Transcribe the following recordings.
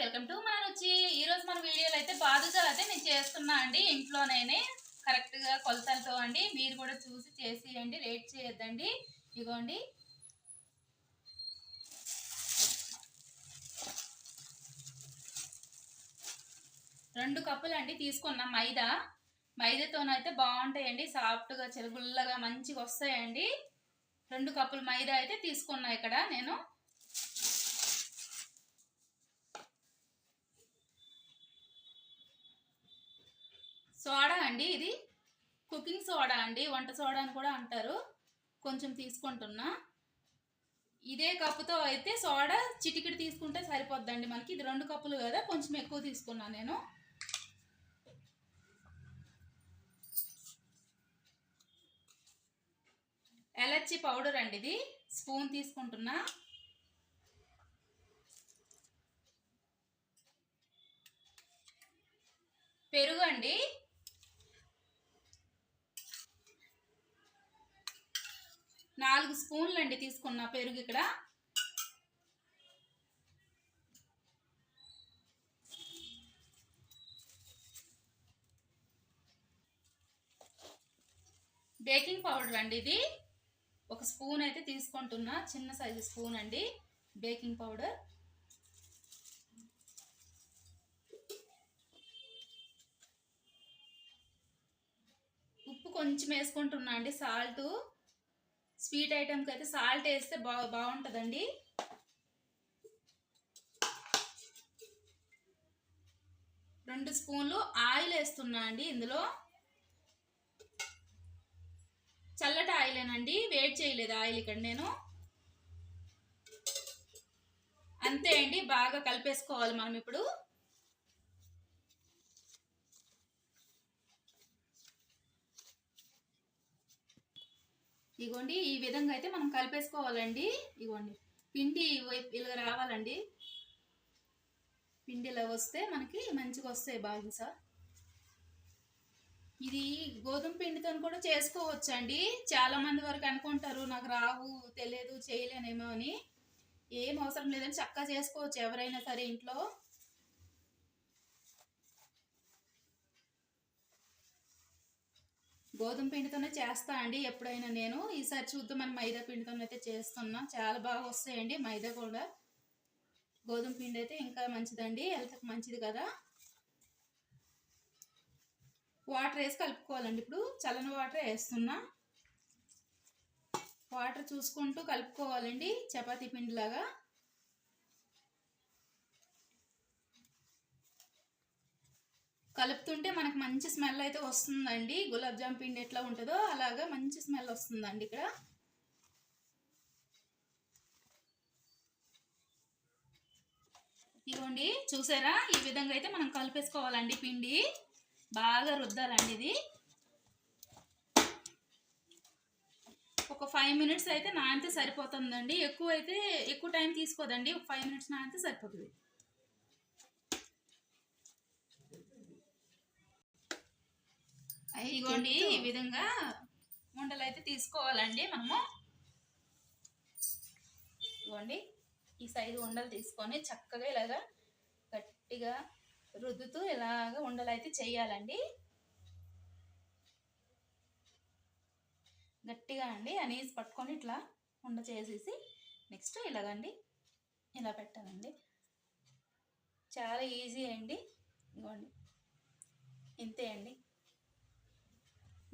Welcome to మన రుచి ఈరోజు మన వీడియోలో అయితే బాదుషాలు అయితే నేను చేస్తున్నా అండి. ఇంట్లోనే కరెక్ట్గా కొలతలతో అండి. మీరు కూడా చూసి చేసేయండి. రేట్ చేయొద్దండి. ఇగోండి. రెండు కప్పులు అండి తీసుకున్నా మైదా. మైదాతోనైతే బాగుంటాయండి. సాఫ్ట్గా చెరుగుల్లగా మంచిగా వస్తాయండి. రెండు కప్పులు మైదా అయితే తీసుకున్నా ఇక్కడ నేను. సోడా అండి ఇది. కుకింగ్ సోడా అండి. వంట సోడా అని కూడా అంటారు. కొంచెం తీసుకుంటున్నా. ఇదే కప్పుతో అయితే సోడా చిటికిడి తీసుకుంటే సరిపోద్దండి మనకి. ఇది రెండు కప్పులు కదా కొంచెం ఎక్కువ తీసుకున్నా నేను. ఎలర్జీ పౌడర్ అండి ఇది. స్పూన్ తీసుకుంటున్నా. పెరుగు అండి నాలుగు స్పూన్లు అండి తీసుకున్న పెరుగు ఇక్కడ. బేకింగ్ పౌడర్ అండి ఇది. ఒక స్పూన్ అయితే తీసుకుంటున్నా చిన్న సైజు స్పూన్ అండి బేకింగ్ పౌడర్. ఉప్పు కొంచెం వేసుకుంటున్నా అండి సాల్ట్. స్వీట్ ఐటెంకి అయితే సాల్ట్ వేస్తే బా బాగుంటుందండి. రెండు స్పూన్లు ఆయిల్ వేస్తున్నా అండి ఇందులో. చల్లటి ఆయిలేనండి వేడి చేయలేదు ఆయిల్ ఇక్కడ నేను. అంతే అండి బాగా కలిపేసుకోవాలి మనం ఇప్పుడు. ఇగోండి ఈ విధంగా అయితే మనం కలిపేసుకోవాలండి. ఇగోండి పిండి ఇలా రావాలండి. పిండి ఇలా వస్తే మనకి మంచిగా వస్తాయి బాదుసా ఇది గోధుమ పిండితో కూడా చేసుకోవచ్చు అండి చాలా మంది వరకు అనుకుంటారు నాకు రావు తెలియదు చేయలేనేమో అని. ఏం అవసరం లేదని చక్కగా చేసుకోవచ్చు ఎవరైనా సరే ఇంట్లో. గోధుమ పిండితోనే చేస్తా అండి. ఎప్పుడైనా నేను. ఈసారి చూద్దామని మైదా పిండితోనైతే చేస్తున్నా. చాలా బాగా వస్తాయండి మైదా కూడా. గోధుమ పిండి అయితే ఇంకా మంచిదండి. హెల్త్కి మంచిది కదా. వాటర్ వేసి కలుపుకోవాలండి ఇప్పుడు. చల్లని వాటర్ వేస్తున్నా. వాటర్ చూసుకుంటూ కలుపుకోవాలండి. చపాతీ పిండిలాగా. కలుపుతుంటే మనకు మంచి స్మెల్ అయితే వస్తుందండి. గులాబ్ జామ్ పిండి ఎట్లా ఉంటుందో అలాగా మంచి స్మెల్ వస్తుందండి ఇక్కడ. ఇదిగోండి చూసారా? ఈ విధంగా అయితే మనం కలిపేసుకోవాలండి పిండి. బాగా రుద్దాలండి ఇది. ఒక ఫైవ్ మినిట్స్ అయితే నానితే సరిపోతుందండి. ఎక్కువ అయితే ఎక్కువ టైం తీసుకోదండి. ఒక ఫైవ్ మినిట్స్ నానితే సరిపోతుంది. ఇదిగోండి ఈ విధంగా ఉండలు అయితే తీసుకోవాలండి మనము. ఇదిగోండి ఈ సైజు ఉండలు తీసుకొని చక్కగా ఇలాగా గట్టిగా రుద్దుతూ ఇలాగ ఉండలు అయితే చేయాలండి. గట్టిగా అండి అనీస్ పట్టుకొని ఇట్లా ఉండ చేసేసి నెక్స్ట్ ఇలాగండి ఇలా పెట్టాలండి. చాలా ఈజీ అండి. ఇవ్వండి ఇంతే అండి.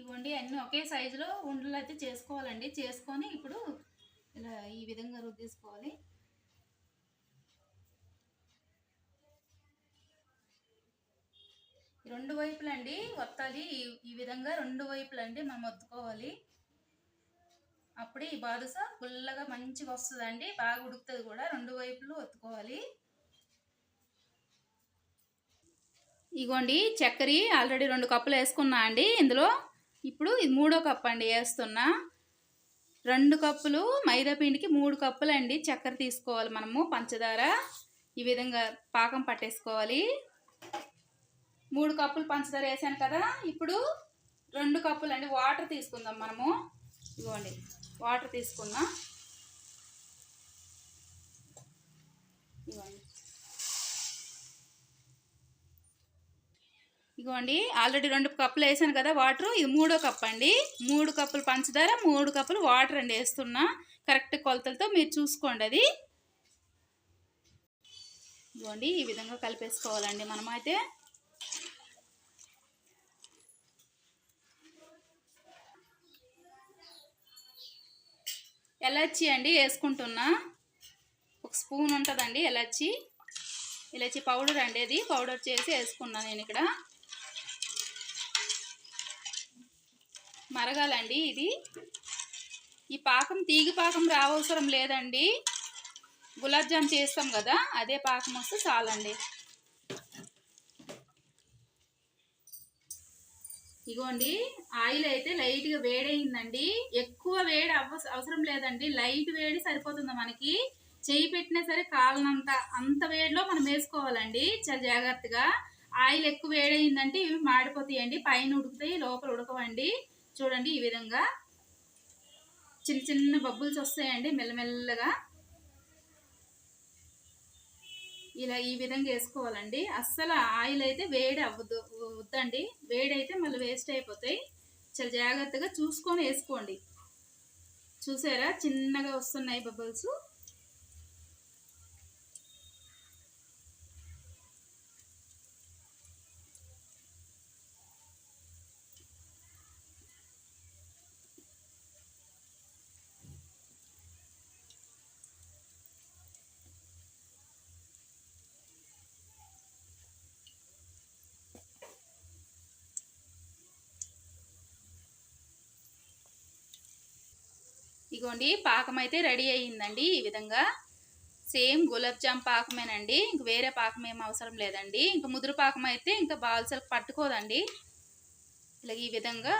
ఇవ్వండి. అన్నీ ఒకే సైజులో ఉండలు అయితే చేసుకోవాలండి. చేసుకొని ఇప్పుడు ఇలా ఈ విధంగా రుద్దేసుకోవాలి. రెండు వైపులండి వత్తాలి ఈ విధంగా రెండు వైపులండి మనం వత్తుకోవాలి అప్పుడే ఈ బాదుస ఫుల్లగా మంచిగా వస్తుందండి. బాగా ఉడుకుతుంది కూడా. రెండు వైపులు ఒత్తుకోవాలి. ఇగోండి చక్కెర ఆల్రెడీ రెండు కప్పులు వేసుకున్నా అండి. ఇందులో ఇప్పుడు ఇది మూడో కప్ అండి వేస్తున్నా. రెండు కప్పులు మైదా పిండికి మూడు కప్పులు అండి. చక్కెర తీసుకోవాలి మనము పంచదార. ఈ విధంగా పాకం పట్టేసుకోవాలి. మూడు కప్పులు పంచదార వేసాను కదా ఇప్పుడు రెండు కప్పులు అండి. వాటర్ తీసుకుందాం మనము. ఇవ్వండి వాటర్ తీసుకుందాం ఇవ్వండి. ఇదిగోండి ఆల్రెడీ రెండు కప్పులు వేసాను కదా వాటర్ ఇది మూడో కప్ అండి. మూడు కప్పులు పంచదార మూడు కప్పులు వాటర్ అండి వేస్తున్నా. కరెక్ట్ కొలతలతో మీరు చూసుకోండి అది. ఇదిగోండి ఈ విధంగా కలిపేసుకోవాలండి మనం అయితే. అండి వేసుకుంటున్నా? ఒక స్పూన్ ఉంటుందండి ఎలాచి. ఇలాచి పౌడర్ అండి అది. పౌడర్ చేసి వేసుకున్నాను నేను ఇక్కడ. మరగాలండి ఇది. ఈ పాకం తీగి పాకం రావసరం లేదండి. గులాబ్ జామ్ చేస్తాం కదా అదే పాకం వస్తే చాలండి. ఇగోండి ఆయిల్ అయితే లైట్గా వేడయిందండి. ఎక్కువ వేడి అవ అవసరం లేదండి. లైట్ వేడి సరిపోతుంది మనకి. చేయి పెట్టినా సరే కాలనంత అంత వేడిలో మనం వేసుకోవాలండి. చాలా జాగ్రత్తగా. ఆయిల్ ఎక్కువ వేడైందంటే ఇవి మాడిపోతాయండి పైన ఉడుకుతాయి లోపల ఉడకవండి. చూడండి ఈ విధంగా చిన్న చిన్న బబ్బుల్స్ వస్తాయండి మెల్లమెల్లగా. ఇలా ఈ విధంగా వేసుకోవాలండి. అస్సలు ఆయిల్ అయితే వేడి అవ్వదు వద్దండి. వేడి అయితే మళ్ళీ వేస్ట్ అయిపోతాయి. చాలా జాగ్రత్తగా చూసుకొని వేసుకోండి. చూసారా? చిన్నగా వస్తున్నాయి బబుల్స్. ఇగోండి పాకం అయితే రెడీ అయ్యిందండి ఈ విధంగా. సేమ్ గులాబ్ జామ్ పాకమేనండి ఇంక వేరే పాకం ఏం అవసరం లేదండి. ఇంకా ముదురు పాకం అయితే ఇంకా బాల్సలు పట్టుకోదండి. ఇలా ఈ విధంగా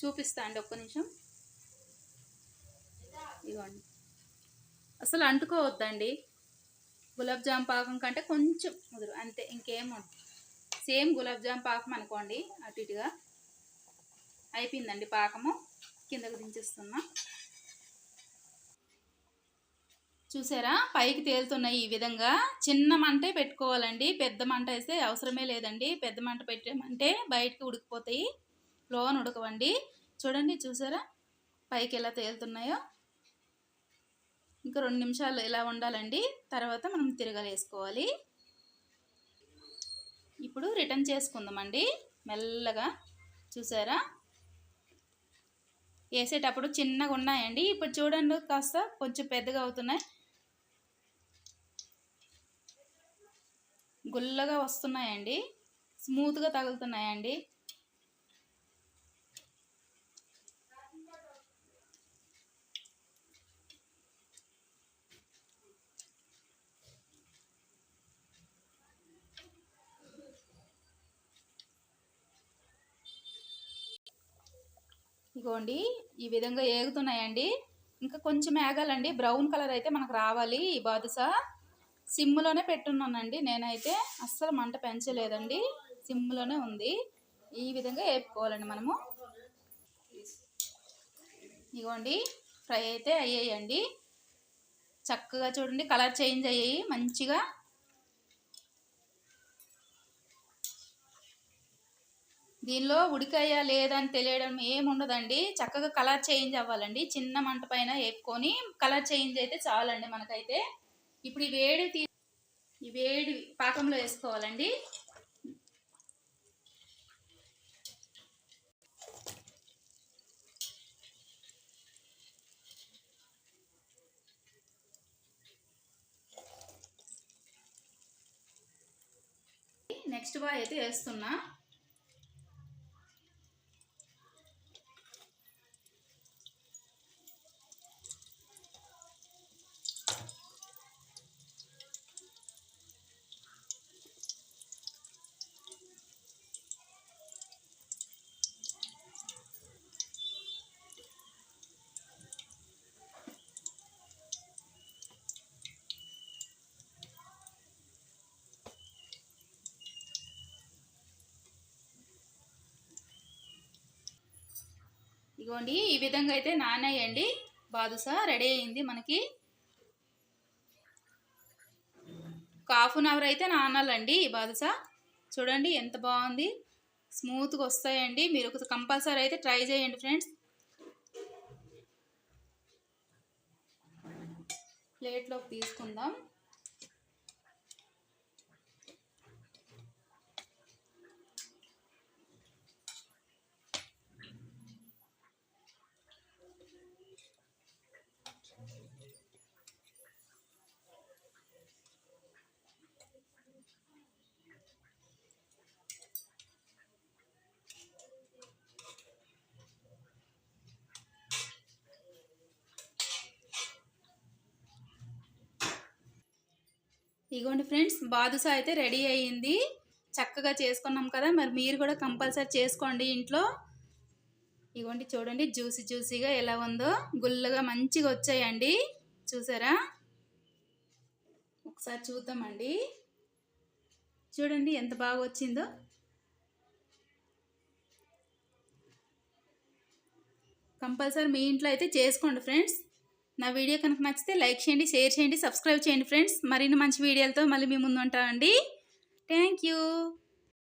చూపిస్తా అండి ఒక్క నిమిషం. ఇగోండి. అసలు అంటుకోవద్దండి. గులాబ్ జామ్ పాకం కంటే కొంచెం ముదురు అంతే ఇంకేం సేమ్ గులాబ్ జామ్ పాకం అనుకోండి అటు ఇటుగా. అయిపోయిందండి పాకము. కిందకు దించేస్తున్నా చూసారా? పైకి తేలుతున్నాయి ఈ విధంగా. చిన్న మంటే పెట్టుకోవాలండి. పెద్ద మంట వేస్తే అవసరమే లేదండి. పెద్ద మంట పెట్టామంటే బయటకు ఉడికిపోతాయి. లోన్ ఉడకవండి. చూడండి చూసారా? పైకి ఎలా తేలుతున్నాయో. ఇంకా రెండు నిమిషాలు ఇలా ఉండాలండి. తర్వాత మనం తిరగలేసుకోవాలి ఇప్పుడు రిటర్న్ చేసుకుందామండి. మెల్లగా. చూసారా? వేసేటప్పుడు చిన్నగా ఉన్నాయండి. ఇప్పుడు చూడండి కాస్త కొంచెం పెద్దగా అవుతున్నాయి. గుల్లగా వస్తున్నాయండి. స్మూత్గా తగులుతున్నాయండి. ఇగోండి ఈ విధంగా ఏగుతున్నాయండి. ఇంకా కొంచెం ఏగాలండి. బ్రౌన్ కలర్ అయితే మనకు రావాలి ఈ బాదుసా సిమ్లోనే పెట్టున్నానండి. నేనైతే అస్సలు మంట పెంచలేదండి. సిమ్లోనే ఉంది. ఈ విధంగా వేపుకోవాలండి మనము. ఇగోండి ఫ్రై అయితే అయ్యాయండి. చక్కగా చూడండి కలర్ చేంజ్ అయ్యాయి. మంచిగా దీనిలో ఉడికాయా లేదని తెలియడం ఏముండదండి. చక్కగా కలర్ చేంజ్ అవ్వాలండి. చిన్న మంట పైన వేపుకొని కలర్ చేంజ్ అయితే చాలండి మనకైతే. ఇప్పుడు ఈ వేడి తీ ఈ వేడి పాకంలో వేసుకోవాలండి. నెక్స్ట్ బాయ్ అయితే వేస్తున్నా. ఇగోండి ఈ విధంగా అయితే నానయ్యండి బాదుసా రెడీ అయింది మనకి. ఒక హాఫ్ అన్ అవర్ అయితే నానాలండి ఈ బాదుసా చూడండి ఎంత బాగుంది. స్మూత్గా వస్తాయండి. మీరు కంపల్సరీ అయితే ట్రై చేయండి ఫ్రెండ్స్. ప్లేట్లోకి తీసుకుందాం. ఇగోండి ఫ్రెండ్స్ బాదుషా అయితే రెడీ అయ్యింది. చక్కగా చేసుకున్నాం కదా మరి మీరు కూడా కంపల్సరీ చేసుకోండి ఇంట్లో. ఇగోండి చూడండి జ్యూసీ జ్యూసీగా ఎలా ఉందో గుల్లగా మంచిగా వచ్చాయండి. చూసారా? ఒకసారి చూద్దామండి. చూడండి ఎంత బాగా వచ్చిందో. కంపల్సరీ మీ ఇంట్లో అయితే చేసుకోండి ఫ్రెండ్స్. నా వీడియో కనుక నచ్చితే లైక్ చేయండి షేర్ చేయండి సబ్స్క్రైబ్ చేయండి ఫ్రెండ్స్. మరిన్ని మంచి వీడియోలతో మళ్ళీ మీ ముందు ఉంటామండి థ్యాంక్ యూ.